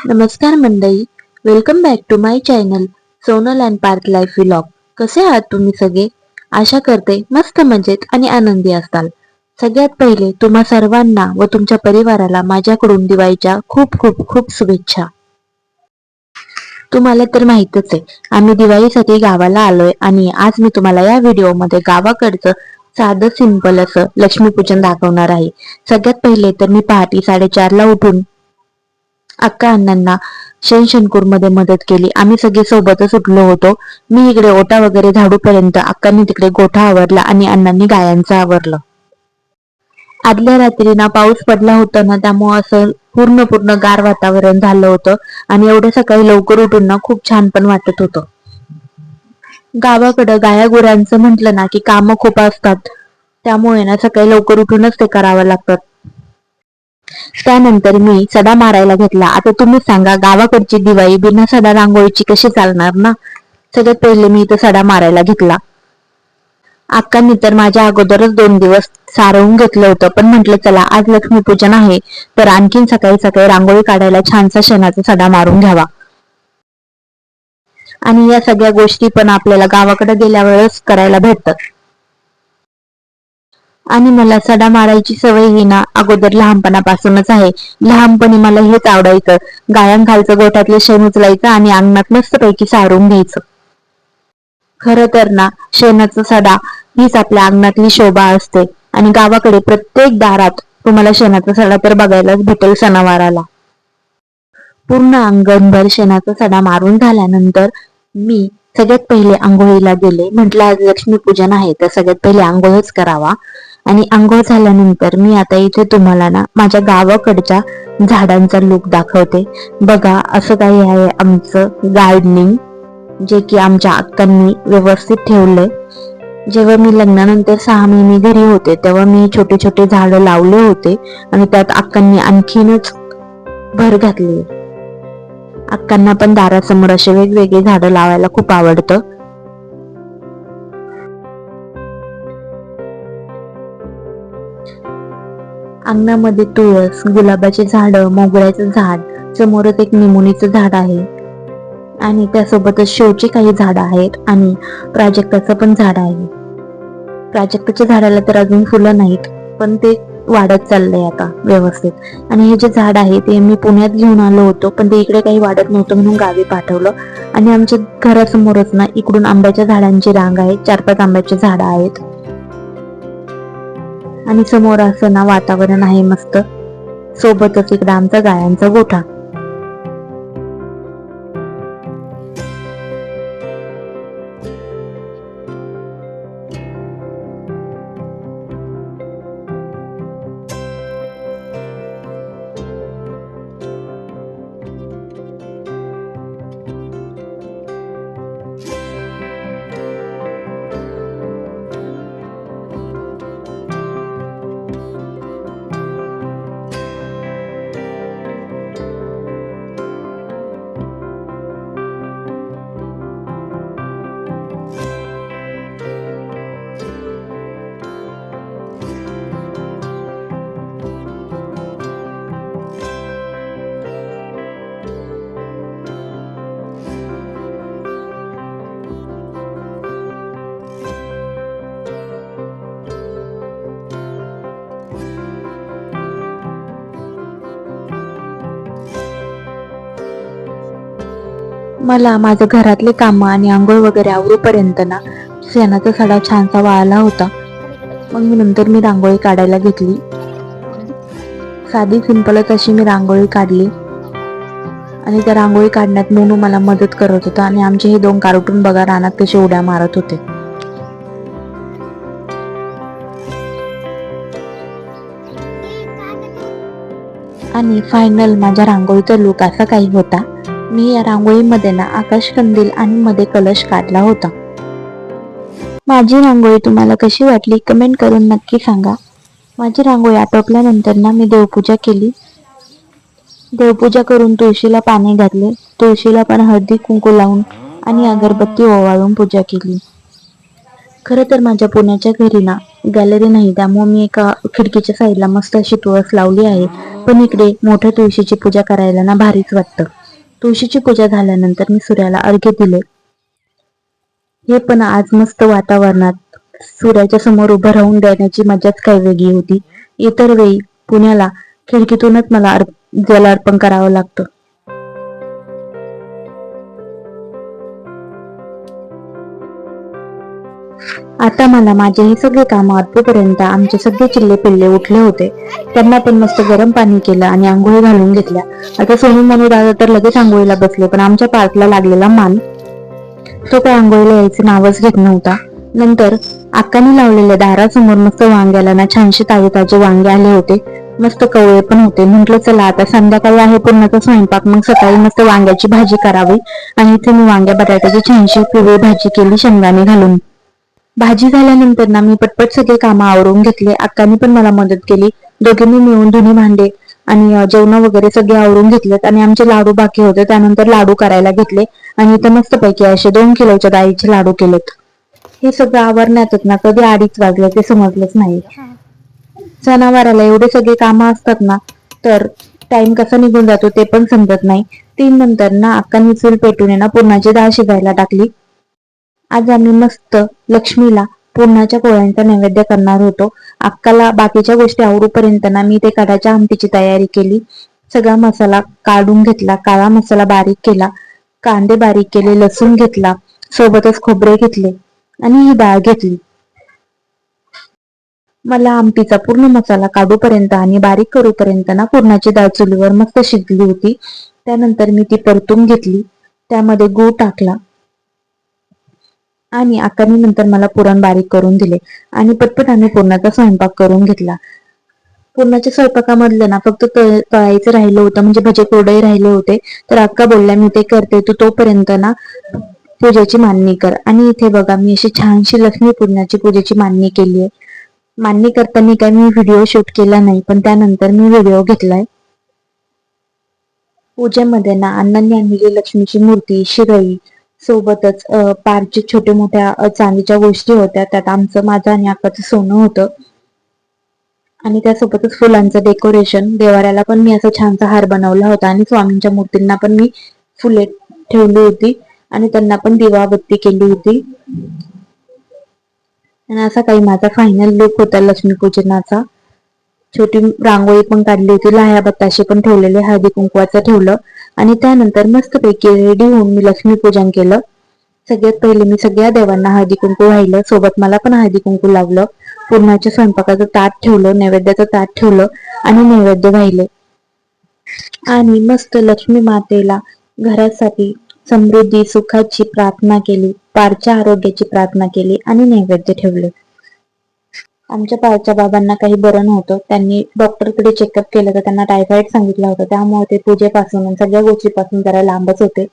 नमस्कार मंडई welcome back to my channel Sonal and park life vlog कसे आहात तुम्ही सगळे? आशा करते मस्त मजेत आणि आनंदी असताल सगळ्यात पहिले तुम्हा सर्वांना व तुमच्या परिवाराला माझ्याकडून दिवाळीच्या खूप खूप खूप शुभेच्छा. तुम्हाला तर माहितच आहे आम्ही दिवाळीसाठी गावाला आलोय आणि आज मी तुम्हाला या व्हिडिओमध्ये गावाकडचं साधं सिंपल असं लक्ष्मीपूजन दाखवणार आहे. सगळ्यात पहिले तर मी पहाटे साडेचारला उठून अक्का अण्णांना शनशनकूरमध्ये मदत केली. आम्ही सगळे सोबतच उठलो होतो. मी इकडे ओटा वगैरे झाडूपर्यंत अक्कांनी तिकडे गोठा आवरला आणि अण्णांनी गायांचं आवरलं. आदल्या रात्री ना पाऊस पडला होता ना त्यामुळे असं पूर्ण पूर्ण गार वातावरण झालं होतं आणि एवढं सकाळी लवकर उठून ना खूप छान पण वाटत होतं. गावाकडं गाया गुरांचं म्हटलं ना की कामं खूप असतात. त्यामुळे ना सकाळी लवकर उठूनच ते करावं लागतात. त्यानंतर मी सडा मारायला घेतला. आता तुम्ही सांगा गावाकडची दिवाळी बिना सडा रांगोळीची कशी चालणार ना? सगळ्यात पहिले मी इथं सडा मारायला घेतला. अक्कांनी तर माझ्या अगोदरच दोन दिवस सारवून घेतलं होतं पण म्हटलं चला आज लक्ष्मीपूजन आहे तर आणखीन सकाळी सकाळी रांगोळी काढायला छानसा शेणाचा सडा मारून घ्यावा. आणि या सगळ्या गोष्टी पण आपल्याला गावाकडे गेल्यावरच करायला भेटतात. आणि मला सडा मारायची सवय ही ना अगोदर लहानपणापासूनच आहे. लहानपणी मला हेच आवडायचं. गायांखालचं गोठ्यातलं शेण उचलायचं आणि अंगणात मस्तपैकी सारून घ्यायचं. खर तर ना शेणाचा सडा हीच आपल्या अंगणातली शोभा असते. आणि गावाकडे प्रत्येक दारात तुम्हाला शेणाचा सडा तर बघायलाच भेटेल सणावाराला. पूर्ण अंगणभर शेणाचा सडा मारून झाल्यानंतर मी सगळ्यात पहिले आंघोळीला गेले. म्हटलं आज लक्ष्मीपूजन आहे तर सगळ्यात पहिले आंघोळच करावा. आणि आंघोळ झाल्यानंतर मी आता इथे तुम्हाला ना माझ्या गावाकडच्या झाडांचा लुक दाखवते. बघा असं काही आहे आमचं गार्डनिंग जे की आमच्या अक्कांनी व्यवस्थित ठेवलंय. जेव्हा मी लग्नानंतर सहा महिने घरी होते तेव्हा मी छोटे छोटे झाडं लावले होते आणि त्यात अक्कांनी आणखीनच भर घातली. अक्कांना पण दारासमोर असे वेगवेगळे झाडं लावायला खूप आवडतं. अंगणामध्ये तुळस गुलाबाचे झाड मोगऱ्याचं झाड समोरच एक निमोनीचं झाड आहे. आणि त्यासोबतच शोचे काही झाड आहेत आणि प्राजक्ताचं पण झाड आहे. प्राजक्ताच्या झाडाला तर अजून फुलं नाहीत पण ते वाढत चाललंय आता व्यवस्थित. आणि हे जे झाड आहे ते मी पुण्यात घेऊन आलो होतो पण ते इकडे काही वाढत नव्हतं म्हणून गावी पाठवलं. आणि आमच्या घरासमोरच ना इकडून आंब्याच्या झाडांची रांग आहे चार पाच आंब्याची झाडं आहेत. आणि समोर असं ना वातावरण आहे मस्त. सोबतच इकडं आमचा गायांचा गोठा. मला माझं घरातले कामं आणि आंघोळ वगैरे आवरूपर्यंत ना शेणाचा सडा छानसा वाळला होता. मग मी नंतर मी रांगोळी काढायला घेतली. साधी सिंपलच अशी मी रांगोळी काढली. आणि त्या रांगोळी काढण्यात मोनू मला मदत करत होता आणि आमचे हे दोन कार्टून बघा रानात कसे उड्या मारत होते. आणि फायनल माझ्या रांगोळीचा लुक असा काही होता. मी या रांगोळीमध्ये ना आकाश कंदील आणि मध्ये कलश काढला होता. माझी रांगोळी तुम्हाला कशी वाटली कमेंट करून नक्की सांगा. माझी रांगोळी आटोपल्यानंतर ना मी देवपूजा केली. देवपूजा करून तुळशीला पाणी घातले. तुळशीला पण हळदी कुंकू लावून आणि अगरबत्ती ओवाळून पूजा केली. खरं तर माझ्या पुण्याच्या घरी ना गॅलरी नाही त्यामुळे मी एका खिडकीच्या साईडला मस्त अशी तुळस लावली आहे. पण इकडे मोठ्या तुळशीची पूजा करायला ना भारीच वाटतं. तुळशीची पूजा झाल्यानंतर मी सूर्याला अर्घ्य दिले. हे पण आज मस्त वातावरणात सूर्याच्या समोर उभं राहून देण्याची मजाच काही वेगळी होती. इतर वेळी पुण्याला खिडकीतूनच मला अर्प- जल अर्पण करावं लागतं. आता मला माझे हे सगळे काम आटोपर्यंत आमचे सगळे चिल्ले पिल्ले उठले होते. त्यांना पण मस्त गरम पाणी केलं आणि आंघोळी घालून घेतल्या. आता सोनू मनू दादा तर लगेच आंघोळीला बसले पण आमच्या पार्कला लागलेला मान तो काय आंघोळीला यायचं नावच घेत नव्हता. नंतर अक्काने लावलेल्या दारासमोर मस्त वांग्याला ना छानशे ताजे ताजे वांगे आले होते. मस्त कवळे पण होते. म्हटलं चला आता संध्याकाळी आहे पूर्णचा स्वयंपाक मग सकाळी मस्त वांग्याची भाजी करावी. आणि इथे मी वांग्या बटाट्याची छानशी पिवळी भाजी केली शेंगाने घालून. भाजी झाल्यानंतर ना मी पटपट सगळे कामं आवरून घेतले. अक्कानी पण मला मदत केली. दोघींनी मिळून धुणी भांडे आणि जेवण वगैरे सगळे आवरून घेतलेत आणि आमचे लाडू बाकी होते. त्यानंतर लाडू करायला घेतले आणि इथं मस्तपैकी असे दोन किलोच्या डाळीचे लाडू केलेत. हे सगळं आवरण्यातच ना कधी अडीच वाजले ते समजलंच नाही. सणावाराला एवढे सगळे कामं असतात ना तर टाइम कसा निघून जातो ते पण समजत नाही. तीन नंतर ना अक्कांनी चूल पेटून ना पुरणाची डाळ शिजायला टाकली. आज आम्ही मस्त लक्ष्मीला पुरणाच्या पोळ्यांचा नैवेद्य करणार होतो. अक्काला बाकीच्या गोष्टी आवरूपर्यंत ना मी ते कडाच्या आमटीची तयारी केली. सगळा मसाला काढून घेतला काळा मसाला बारीक केला कांदे बारीक केले लसूण घेतला सोबतच खोबरे घेतले आणि ही डाळ घेतली. मला आमटीचा पूर्ण मसाला काढूपर्यंत आणि बारीक करूपर्यंत ना पुरणाची डाळ चुलीवर मस्त शिजली होती. त्यानंतर मी ती परतून घेतली. त्यामध्ये गूळ टाकला. आणि अक्काने नंतर मला पुरण बारीक करून दिले. आणि पटपट आम्ही पुरणाचा स्वयंपाक करून घेतला. पुरणाच्या स्वयंपाकामधलं ना फक्त तळायचं राहिलं होतं म्हणजे भजे कोरडे राहिले होते. तर अक्का बोलल्या मी ते करते तू तोपर्यंत ना पूजेची मांडणी कर. आणि इथे बघा मी अशी छानशी लक्ष्मी पूजनाची पूजेची मांडणी केली आहे मांडणी करताना काय मी व्हिडिओ शूट केला नाही पण त्यानंतर मी व्हिडिओ घेतलाय. पूजेमध्ये ना अण्णांनी आणलेली लक्ष्मीची मूर्ती शिरई सोबतच पारचे छोटे छोट्या मोठ्या चांदीच्या गोष्टी होत्या. त्यात आमचं माझं आणि आकाचं सोनं होतं. आणि त्यासोबतच फुलांचं डेकोरेशन देवाऱ्याला पण मी असा छानसा हार बनवला होता आणि स्वामींच्या मूर्तींना पण मी फुले ठेवली होती आणि त्यांना पण दिवाबत्ती केली होती. आणि असा काही माझा फायनल लुक होता लक्ष्मीपूजनाचा. छोटी रांगोळी पण काढली होती. लाह्या बत्ताशे पण ठेवलेले हळदी कुंकवाचं ठेवलं. आणि त्यानंतर मस्तपैकी रेडी होऊन मी लक्ष्मीपूजन केलं. सगळ्यात पहिले मी सगळ्या देवांना हळदी कुंकू वाहिलं. सोबत मला पण हळदी कुंकू लावलं. पूर्णाच्या स्वयंपाकाचं ताट ठेवलं नैवेद्याचं ताट ठेवलं आणि नैवेद्य वाहिले. आणि मस्त लक्ष्मी मातेला घरासाठी समृद्धी सुखाची प्रार्थना केली. पारच्या आरोग्याची प्रार्थना केली आणि नैवेद्य ठेवले. आमच्या पारच्या बाबांना काही बरं नव्हतं. त्यांनी डॉक्टरकडे चेकअप केलं तर त्यांना टायफॉइड सांगितलं होतं. त्यामुळे ते पूजेपासून सगळ्या गोष्टीपासून जरा लांबच होते.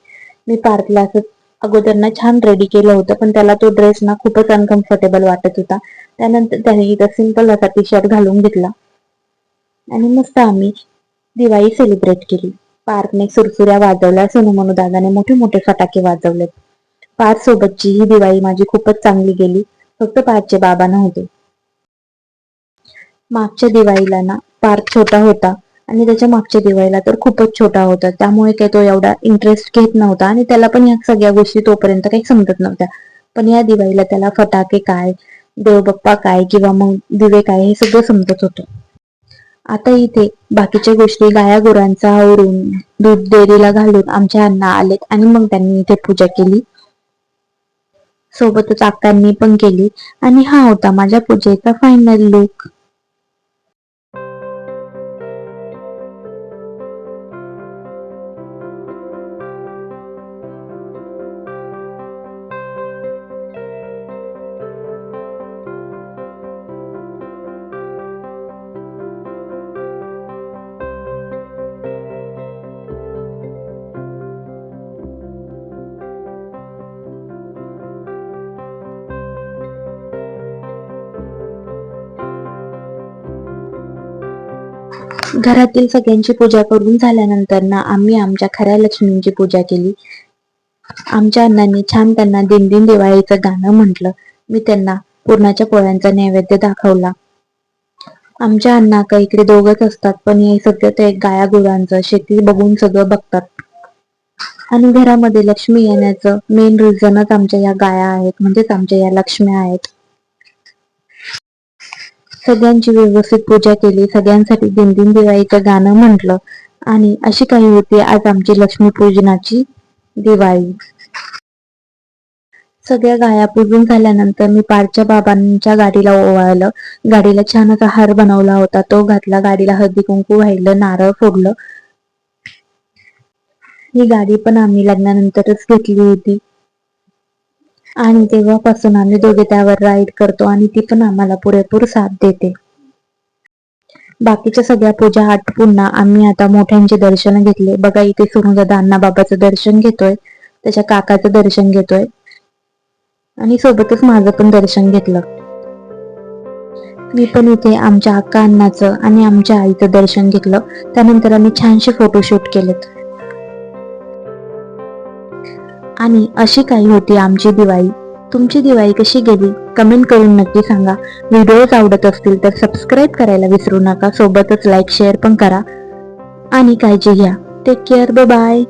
मी पार्कला असं अगोदर ना छान रेडी केलं होतं पण त्याला तो ड्रेस ना खूपच अनकम्फर्टेबल वाटत होता. त्यानंतर त्याने इथं सिंपल असा टी शर्ट घालून घेतला. आणि मस्त आम्ही दिवाळी सेलिब्रेट केली. पार्कने सुरसुऱ्या वाजवल्या सोनू दादाने मोठे मोठे फटाके वाजवलेत. पार्क सोबतची ही दिवाळी माझी खूपच चांगली गेली. फक्त पार्कचे बाबा नव्हते मागच्या दिवाळीला ना पार्क छोटा होता आणि त्याच्या मागच्या दिवाळीला तर खूपच छोटा होता. त्यामुळे काही तो एवढा इंटरेस्ट घेत नव्हता आणि त्याला पण या सगळ्या गोष्टी तोपर्यंत काही समजत नव्हत्या. पण या दिवाळीला त्याला फटाके काय देवबाप्पा काय किंवा मग दिवे काय हे सगळं समजत होतं. आता इथे बाकीच्या गोष्टी गाया गुरांचा आवरून दूध डेअरीला घालून आमच्या अण्णा आलेत आणि मग त्यांनी इथे पूजा केली. सोबतच आकांनी पण केली आणि हा होता माझ्या पूजेचा फायनल लुक घरातील सगळ्यांची पूजा करून झाल्यानंतर ना आम्ही आमच्या खऱ्या लक्ष्मींची पूजा केली. आमच्या अण्णांनी छान त्यांना दिन दिन दिवाळीचं गाणं म्हटलं. मी त्यांना पुरणाच्या पोळ्यांचा नैवेद्य दाखवला. आमच्या अण्णा का इकडे दोघच असतात पण हे सगळं ते गाया गुरांचं शेती बघून सगळं बघतात. आणि घरामध्ये लक्ष्मी येण्याचं मेन रिझनच आमच्या या गाया आहेत म्हणजेच आमच्या या लक्ष्म्या आहेत. सगळ्यांची व्यवस्थित पूजा केली सगळ्यांसाठी दिन दिन दिवाळीचं गाणं म्हटलं आणि अशी काही होती आज आमची लक्ष्मी पूजनाची दिवाळी. सगळ्या गाया पूजून झाल्यानंतर मी पारच्या बाबांच्या गाडीला ओवाळलं. गाडीला छान असा हार बनवला होता. तो घातला गाडीला हळदी कुंकू वाहिलं नारळ फोडलं. ही गाडी पण आम्ही लग्नानंतरच घेतली होती. आणि तेव्हापासून आम्ही दोघे त्यावर राईड करतो आणि ती पण आम्हाला पुरेपूर साथ देते. बाकीच्या सगळ्या पूजा आटपून ना आम्ही आता मोठ्यांचे दर्शन घेतले. बघा इथे सुरुदादा अण्णा बाबाचं दर्शन घेतोय त्याच्या काकाचं दर्शन घेतोय आणि सोबतच माझं पण दर्शन घेतलं. मी पण इथे आमच्या अक्का अण्णाचं आणि आमच्या आईचं दर्शन घेतलं. त्यानंतर आम्ही छानसे फोटोशूट केलेत. आणि अशी काही होती आमची दिवाळी. तुमची दिवाळी कशी गेली? कमेंट करून नक्की सांगा. व्हिडिओज आवडत असतील तर सबस्क्राईब करायला विसरू नका. सोबतच लाईक शेअर पण करा. आणि काळजी घ्या. Take care bye